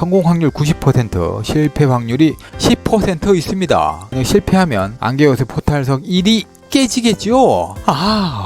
성공 확률 90% 실패 확률이 10% 있습니다. 실패하면 안개요새 포탈석 1이 깨지겠죠 아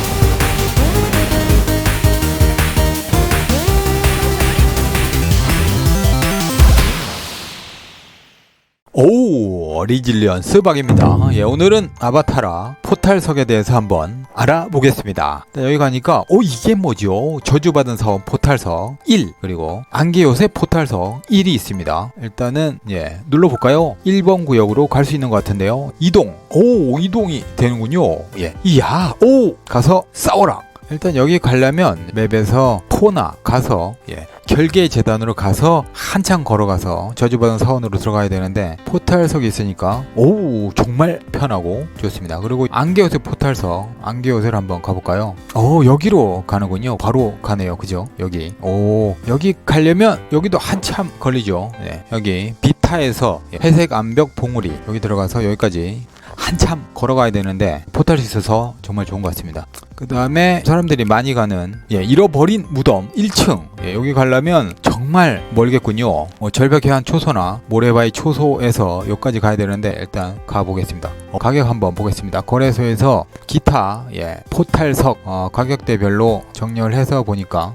오 리질리언스 박입니다. 예 오늘은 아바타라 포탈석에 대해서 한번 알아보겠습니다. 자, 여기 가니까 오 이게 뭐죠? 저주받은 사원 포탈석 1 그리고 안개요새 포탈석 1이 있습니다. 일단은 예 눌러볼까요? 1번 구역으로 갈 수 있는 것 같은데요. 이동. 오 이동이 되는군요. 예 이야 오 가서 싸워라 일단 여기 가려면 맵에서 코나 가서 예, 결계 재단으로 가서 한참 걸어가서 저주받은 사원으로 들어가야 되는데 포탈석이 있으니까 오 정말 편하고 좋습니다. 그리고 안개요새 포탈석 안개요새를 한번 가볼까요? 오 여기로 가는군요. 바로 가네요. 그죠? 여기 오 여기 가려면 여기도 한참 걸리죠. 네, 여기 비타에서 회색 암벽 봉우리 여기 들어가서 여기까지 한참 걸어가야 되는데 포탈이 있어서 정말 좋은 것 같습니다. 그 다음에 사람들이 많이 가는 예, 잃어버린 무덤 1층 예, 여기 가려면 정말 멀겠군요. 뭐 절벽 해안 초소나 모래바위 초소에서 여기까지 가야 되는데 일단 가보겠습니다. 어, 가격 한번 보겠습니다. 거래소에서 기타 예, 포탈석 어, 가격대별로 정렬해서 보니까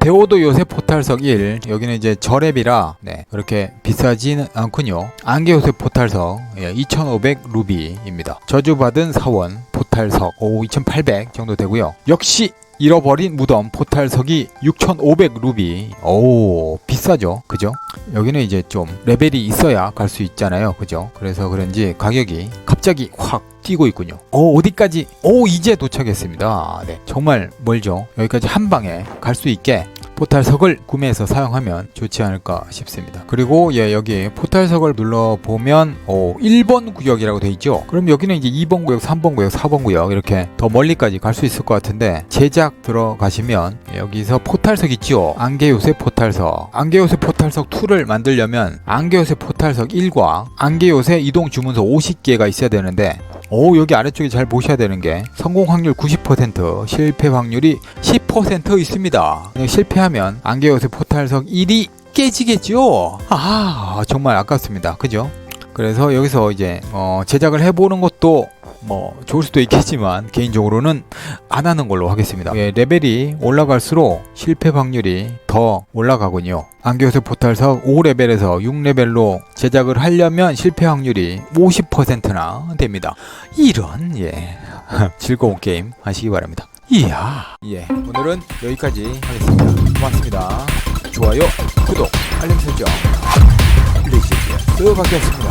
대오도 요새 포탈석 1 여기는 이제 저랩이라 네, 그렇게 비싸지는 않군요 안개 요새 포탈석 예, 2500 루비입니다 저주받은 사원 포탈석 오 2800 정도 되고요 역시 잃어버린 무덤 포탈석이 6,500 루비. 오, 비싸죠. 그죠? 여기는 이제 좀 레벨이 있어야 갈 수 있잖아요. 그죠? 그래서 그런지 가격이 갑자기 확 뛰고 있군요. 오, 어디까지? 오, 이제 도착했습니다. 네. 정말 멀죠? 여기까지 한 방에 갈 수 있게 포탈석을 구매해서 사용하면 좋지 않을까 싶습니다. 그리고 예, 여기 포탈석을 눌러보면 오, 1번 구역이라고 돼 있죠. 그럼 여기는 이제 2번 구역, 3번 구역, 4번 구역 이렇게 더 멀리까지 갈 수 있을 것 같은데 제작 들어가시면 여기서 포탈석 있죠. 안개요새 포탈석. 안개요새 포탈석 2를 만들려면 안개요새 포탈석 1과 안개요새 이동 주문서 50개가 있어야 되는데 오 여기 아래쪽에 잘 보셔야 되는 게 성공 확률 90% 실패 확률이 10% 있습니다. 실패하면 안개요새 포탈석 1이 깨지겠죠 아 정말 아깝습니다. 그죠? 그래서 여기서 이제 어, 제작을 해보는 것도 뭐 좋을 수도 있겠지만 개인적으로는 안 하는 걸로 하겠습니다. 예, 레벨이 올라갈수록 실패 확률이 더 올라가군요. 안개요새 포탈석 5레벨에서 6레벨로 제작을 하려면 실패 확률이 50%나 됩니다. 이런 예 즐거운 게임 하시기 바랍니다. 이야 예 오늘은 여기까지 하겠습니다. 고맙습니다. 좋아요, 구독, 알림 설정, 플리즈 쓱 바뀌었습니다.